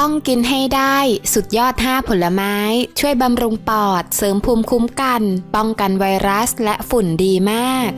ต้องกินให้ได้สุดยอด 5 ผลไม้ ช่วยบำรุงปอด เสริมภูมิคุ้มกัน ป้องกันไวรัสและฝุ่นดีมาก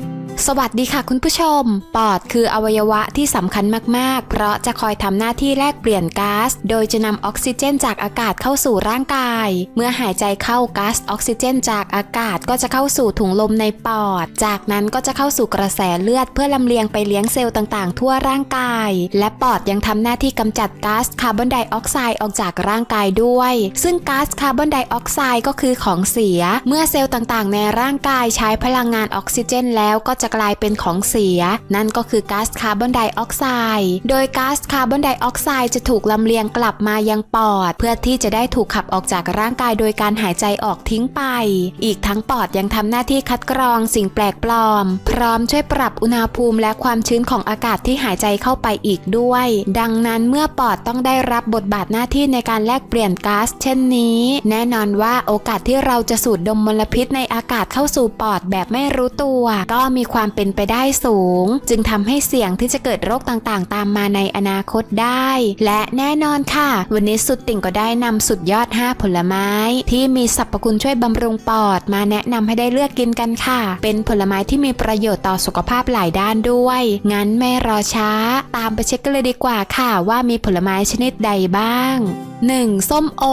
สวัสดีค่ะคุณผู้ชม ปอดคืออวัยวะที่สำคัญมากๆ เพราะจะคอยทำหน้าที่แลกเปลี่ยนก๊าซ โดยจะนำออกซิเจนจากอากาศเข้าสู่ร่างกาย เมื่อหายใจเข้าก๊าซออกซิเจนจากอากาศก็จะเข้าสู่ถุงลมในปอด จากนั้นก็จะเข้าสู่กระแสเลือดเพื่อลำเลียงไปเลี้ยงเซลล์ต่างๆ ทั่วร่างกาย และปอดยังทำหน้าที่กำจัดก๊าซคาร์บอนไดออกไซด์ออกจากร่างกายด้วย ซึ่งก๊าซคาร์บอนไดออกไซด์ก็คือของเสีย เมื่อเซลล์ต่างๆ ในร่างกายใช้พลังงานออกซิเจน แล้วก็จะกลายเป็นของเสีย นั่นก็คือก๊าซคาร์บอนไดออกไซด์ โดยก๊าซคาร์บอนไดออกไซด์จะถูกลำเลียงกลับมายังปอด เพื่อที่จะได้ถูกขับออกจากร่างกายโดยการหายใจออกทิ้งไป อีกทั้งปอดยังทำหน้าที่คัดกรองสิ่งแปลกปลอม พร้อมช่วยปรับอุณหภูมิและความชื้นของอากาศที่หายใจเข้าไปอีกด้วย ดังนั้นเมื่อปอดต้องได้รับบทบาทหน้าที่ในการแลกเปลี่ยนก๊าซเช่นนี้ แน่นอนว่าโอกาสที่เราจะสูดดมมลพิษในอากาศเข้าสู่ปอดแบบไม่รู้ตัว ก็มีความความเป็นไปได้สูง จึงทำให้เสี่ยงที่จะเกิดโรคต่างๆ ตามมาในอนาคตได้ และแน่นอนค่ะ วันนี้สุดติ่งก็ได้นำสุดยอด 5 ผลไม้ ที่มีสรรพคุณช่วยบำรุงปอด มาแนะนำให้ได้เลือกกินกันค่ะ เป็นผลไม้ที่มีประโยชน์ต่อสุขภาพหลายด้านด้วย งั้นไม่รอช้า ตามไปเช็คกันเลยดีกว่าค่ะ ว่ามีผลไม้ชนิดใดบ้าง 1. ส้มโอ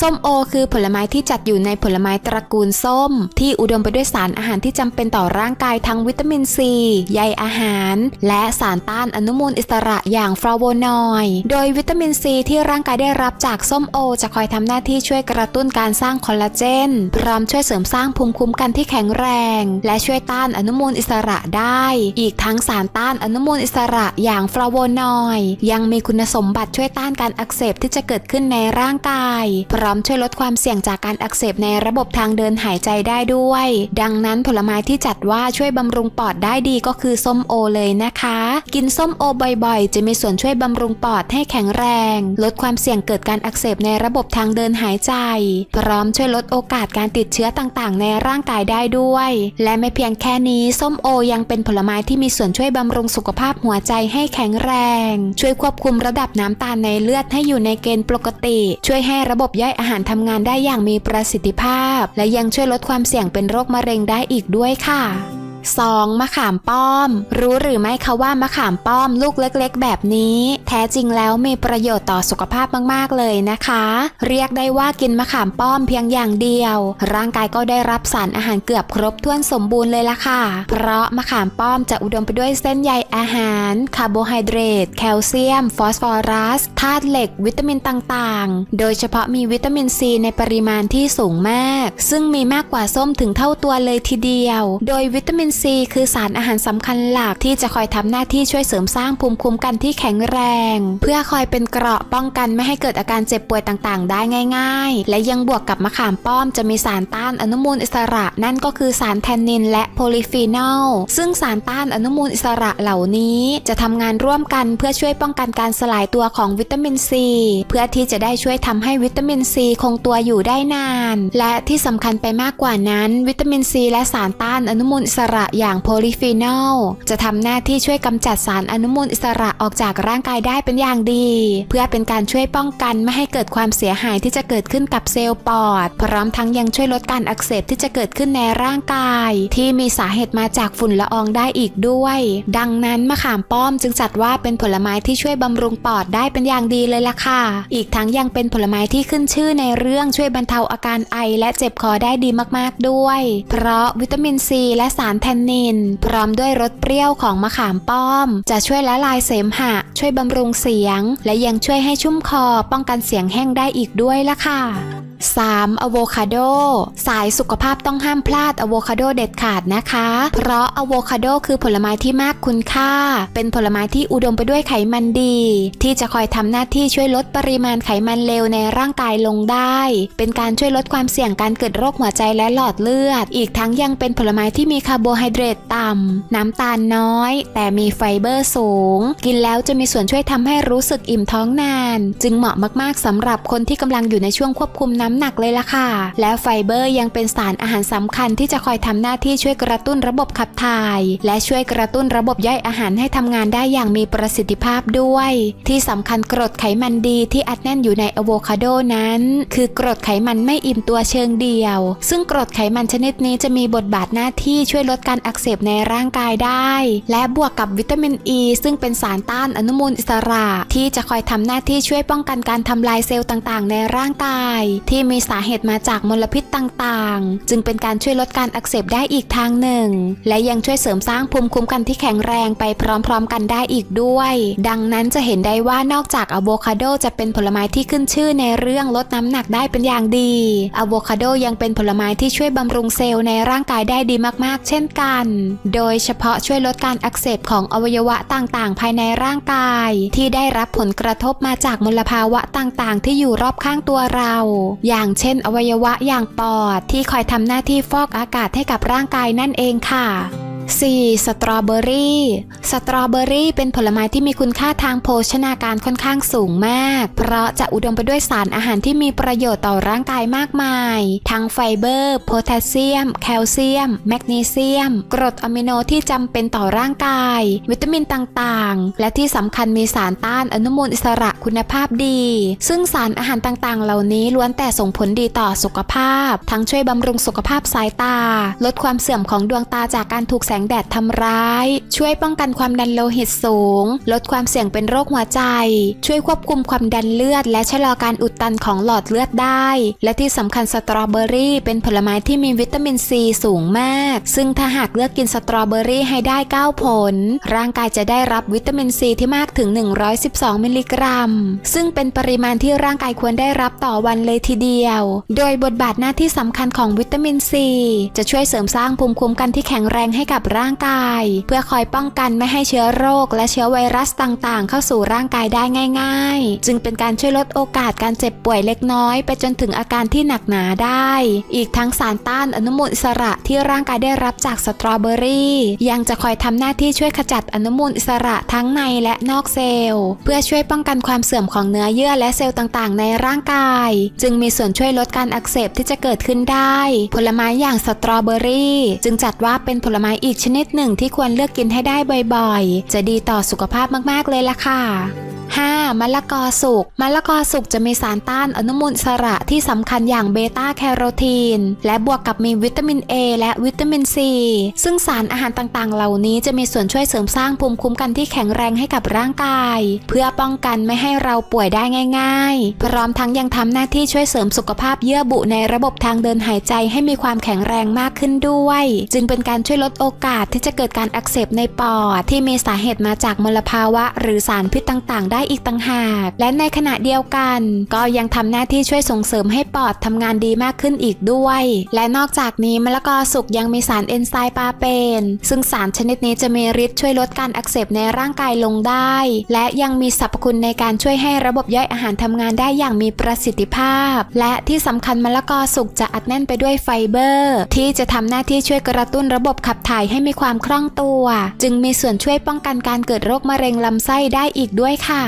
ส้มโอ คือผลไม้ที่จัดอยู่ในผลไม้ตระกูลส้ม ที่อุดมไปด้วยสารอาหารที่จำเป็นต่อร่างกายทั้งวิตามินซีใยอาหาร และสารต้านอนุมูลอิสระอย่างฟลาโวนอยด์โดยวิตามินซีที่ร่างกายได้รับจากส้มโอ จะคอยทำหน้าที่ช่วยกระตุ้นการสร้างคอลลาเจน พร้อมช่วยเสริมสร้างภูมิคุ้มกันที่แข็งแรง และช่วยต้านอนุมูลอิสระได้ อีกทั้งสารต้านอนุมูลอิสระอย่างฟลาโวนอยด์ยังมีคุณสมบัติช่วยต้านการอักเสบที่จะเกิดขึ้นในร่างกาย พร้อมช่วยลดความเสี่ยงจากการอักเสบในระบบทางเดินหายใจได้ด้วย ดังนั้นผลไม้ที่จัดว่าช่วยบำรุงปอดได้ดีก็คือส้มโอเลยนะคะ กินส้มโอบ่อยๆ จะมีส่วนช่วยบำรุงปอดให้แข็งแรง ลดความเสี่ยงเกิดการอักเสบในระบบทางเดินหายใจ พร้อมช่วยลดโอกาสการติดเชื้อต่างๆ ในร่างกายได้ด้วย และไม่เพียงแค่นี้ส้มโอยังเป็นผลไม้ที่มีส่วนช่วยบำรุงสุขภาพหัวใจให้แข็งแรง ช่วยควบคุมระดับน้ำตาลในเลือดให้อยู่ในเกณฑ์ปกติ ช่วยให้ระบบย่อยอาหารทำงานได้อย่างมีประสิทธิภาพ และยังช่วยลดความเสี่ยงเป็นโรคมะเร็งได้อีกด้วยค่ะ 2. มะขามป้อม รู้หรือไม่คะว่ามะขามป้อมลูกเล็กๆ แบบนี้ แท้จริงแล้วมีประโยชน์ต่อสุขภาพมากๆเลยนะคะ เรียกได้ว่ากินมะขามป้อมเพียงอย่างเดียว ร่างกายก็ได้รับสารอาหารเกือบครบถ้วนสมบูรณ์เลยละค่ะ เพราะมะขามป้อมจะอุดมไปด้วยเส้นใยอาหาร คาร์โบไฮเดรต แคลเซียม ฟอสฟอรัส ธาตุเหล็ก วิตามินต่างๆ โดยเฉพาะมีวิตามินซีในปริมาณที่สูงมาก ซึ่งมีมากกว่าส้มถึงเท่าตัวเลยทีเดียว โดยวิตามินซีคือสารอาหารสำคัญหลักที่จะคอยทำหน้าที่ช่วยเสริมสร้างภูมิคุ้มกันที่แข็งแรง เพื่อคอยเป็นเกราะป้องกันไม่ให้เกิดอาการเจ็บป่วยต่างๆ ได้ง่าย ๆ และยังบวกกับมะขามป้อมจะมีสารต้านอนุมูลอิสระ นั่นก็คือสารแทนนินและโพลีฟีนอลซึ่งสารต้านอนุมูลอิสระเหล่านี้จะทำงานร่วมกันเพื่อช่วยป้องกันการสลายตัวของวิตามินซีเพื่อที่จะได้ช่วยทำให้วิตามินซีคงตัวอยู่ได้นาน และที่สำคัญไปมากกว่านั้น วิตามินซีและสารต้านอนุมูลอิสระอย่างโพลีฟีนอลจะทำหน้าที่ช่วยกำจัดสารอนุมูลอิสระออกจากร่างกายได้เป็นอย่างดี เพื่อเป็นการช่วยป้องกันไม่ให้เกิดความเสียหายที่จะเกิดขึ้นกับเซลล์ปอด พร้อมทั้งยังช่วยลดการอักเสบที่จะเกิดขึ้นในร่างกาย ที่มีสาเหตุมาจากฝุ่นละอองได้อีกด้วย ดังนั้นมะขามป้อมจึงจัดว่าเป็นผลไม้ที่ช่วยบำรุงปอดได้เป็นอย่างดีเลยล่ะค่ะ อีกทั้งยังเป็นผลไม้ที่ขึ้นชื่อในเรื่องช่วยบรรเทาอาการไอและเจ็บคอได้ดีมากๆด้วย เพราะวิตามินซีและสารแทนนิน พร้อมด้วยรสเปรี้ยวของมะขามป้อม จะช่วยละลายเสมหะ ช่วยบำรุงเสียง และยังช่วยให้ชุ่มคอป้องกันเสียงแห้งได้อีกด้วยล่ะค่ะ 3. อะโวคาโด สายสุขภาพต้องห้ามพลาดอะโวคาโดเด็ดขาดนะคะ เพราะอะโวคาโดคือผลไม้ที่มากคุณค่า เป็นผลไม้ที่อุดมไปด้วยไขมันดี ที่จะคอยทำหน้าที่ช่วยลดปริมาณไขมันเลวในร่างกายลงได้ เป็นการช่วยลดความเสี่ยงการเกิดโรคหัวใจและหลอดเลือด อีกทั้งยังเป็นผลไม้ที่มีคาร์โบไฮเดรตต่ำน้ำตาลน้อย แต่มีไฟเบอร์สูง กินแล้วจะมีส่วนช่วยทำให้รู้สึกอิ่มท้องนาน จึงเหมาะมากๆสำหรับคนที่กำลังอยู่ในช่วงควบคุมน้ำน้ำหนักเลยล่ะค่ะ และไฟเบอร์ยังเป็นสารอาหารสำคัญที่จะคอยทำหน้าที่ช่วยกระตุ้นระบบขับถ่าย และช่วยกระตุ้นระบบย่อยอาหารให้ทำงานได้อย่างมีประสิทธิภาพด้วย ที่สำคัญกรดไขมันดีที่อัดแน่นอยู่ในอะโวคาโดนั้น คือกรดไขมันไม่อิ่มตัวเชิงเดียว ซึ่งกรดไขมันชนิดนี้จะมีบทบาทหน้าที่ช่วยลดการอักเสบในร่างกายได้ และบวกกับวิตามินอ e, ีซึ่งเป็นสารต้านอนุมูลอิสระ ที่จะคอยทำหน้าที่ช่วยป้องกันการทำลายเซลล์ต่างๆ ในร่างกาย ที่ที่มีสาเหตุมาจากมลพิษต่างๆ จึงเป็นการช่วยลดการอักเสบได้อีกทางหนึ่ง และยังช่วยเสริมสร้างภูมิคุ้มกันที่แข็งแรงไปพร้อมๆ กันได้อีกด้วย ดังนั้นจะเห็นได้ว่านอกจากอะโวคาโดจะเป็นผลไม้ที่ขึ้นชื่อในเรื่องลดน้ำหนักได้เป็นอย่างดีอะโวคาโดยังเป็นผลไม้ที่ช่วยบำรุงเซลล์ในร่างกายได้ดีมากๆ เช่นกัน โดยเฉพาะช่วยลดการอักเสบของอวัยวะต่างๆ ภายในร่างกาย ที่ได้รับผลกระทบมาจากมลภาวะต่างๆ ที่อยู่รอบข้างตัวเราอย่างเช่น อวัยวะอย่างปอดที่คอยทำหน้าที่ฟอกอากาศให้กับร่างกายนั่นเองค่ะ 4. สตรอเบอรี่ สตรอเบอรี่เป็นผลไม้ที่มีคุณค่าทางโภชนาการค่อนข้างสูงมาก เพราะจะอุดมไปด้วยสารอาหารที่มีประโยชน์ต่อร่างกายมากมาย ทั้งไฟเบอร์ โพแทสเซียม แคลเซียม แมกนีเซียม กรดอะมิโนที่จำเป็นต่อร่างกาย วิตามินต่างๆ และที่สำคัญมีสารต้านอนุมูลอิสระคุณภาพดี ซึ่งสารอาหารต่างๆ เหล่านี้ล้วนแต่ส่งผลดีต่อสุขภาพ ทั้งช่วยบำรุงสุขภาพสายตา ลดความเสื่อมของดวงตาจากการถูกแสงแดดทำร้าย ช่วยป้องกันความดันโลหิตสูง ลดความเสี่ยงเป็นโรคหัวใจ ช่วยควบคุมความดันเลือด และชะลอการอุดตันของหลอดเลือดได้ และที่สำคัญสตรอเบอรี่ เป็นผลไม้ที่มีวิตามินซีสูงมาก ซึ่งถ้าหากเลือกกินสตรอเบอรี่ให้ได้ 9 ผล ร่างกายจะได้รับวิตามินซีที่มากถึง 112 มิลลิกรัม ซึ่งเป็นปริมาณที่ร่างกายควรได้รับต่อวันเลยทีเดียว โดยบทบาทหน้าที่สำคัญของวิตามินซีจะช่วยเสริมสร้างภูมิคุ้มกันที่แข็งแรงให้กับร่างกาย เพื่อคอยป้องกันไม่ให้เชื้อโรค และเชื้อไวรัสต่างๆ เข้าสู่ร่างกายได้ง่าย ๆ จึงเป็นการช่วยลดโอกาสการเจ็บป่วยเล็กน้อย ไปจนถึงอาการที่หนักหนาได้ อีกทั้งสารต้านอนุมูลอิสระที่ร่างกายได้รับจากสตรอเบอรี่ยังจะคอยทำหน้าที่ช่วยขจัดอนุมูลอิสระทั้งในและนอกเซลล์ เพื่อช่วยป้องกันความเสื่อมของเนื้อเยื่อและเซลล์ต่างๆ ในร่างกาย จึงมีส่วนช่วยลดการอักเสบที่จะเกิดขึ้นได้ ผลไม้อย่างสตรอเบอรี่ จึงจัดว่าเป็นผลไม้อีกชนิดหนึ่งที่ควรเลือกกินให้ได้บ่อยๆ จะดีต่อสุขภาพมากๆเลยล่ะค่ะ 5. มะละกอสุกมะละกอสุกจะมีสารต้านอนุมูลอิสระที่สำคัญอย่างเบต้าแคโรทีน และบวกกับมีวิตามิน A และวิตามิน C ซึ่งสารอาหารต่างๆ เหล่านี้จะมีส่วนช่วยเสริมสร้างภูมิคุ้มกันที่แข็งแรงให้กับร่างกาย เพื่อป้องกันไม่ให้เราป่วยได้ง่าย ๆ พร้อมทั้งยังทำหน้าที่ช่วยเสริมสุขภาพเยื่อบุในระบบทางเดินหายใจให้มีความแข็งแรงมากขึ้นด้วย จึงเป็นการช่วยลดโอกาสที่จะเกิดการอักเสบในปอด ที่มีสาเหตุมาจากมลภาวะ หรือสารพิษต่างๆได้ได้อีกต่างหาก และในขณะเดียวกัน ก็ยังทำหน้าที่ช่วยส่งเสริมให้ปอดทำงานดีมากขึ้นอีกด้วย และนอกจากนี้มะละกอสุกยังมีสารเอนไซม์ปาเปน ซึ่งสารชนิดนี้จะมีฤทธิ์ช่วยลดการอักเสบในร่างกายลงได้ และยังมีสรรพคุณในการช่วยให้ระบบย่อยอาหารทำงานได้อย่างมีประสิทธิภาพ และที่สำคัญมะละกอสุกจะอัดแน่นไปด้วยไฟเบอร์ ที่จะทำหน้าที่ช่วยกระตุ้นระบบขับถ่ายให้มีความคล่องตัว จึงมีส่วนช่วยป้องกันการเกิดโรคมะเร็งลำไส้ได้อีกด้วยค่ะ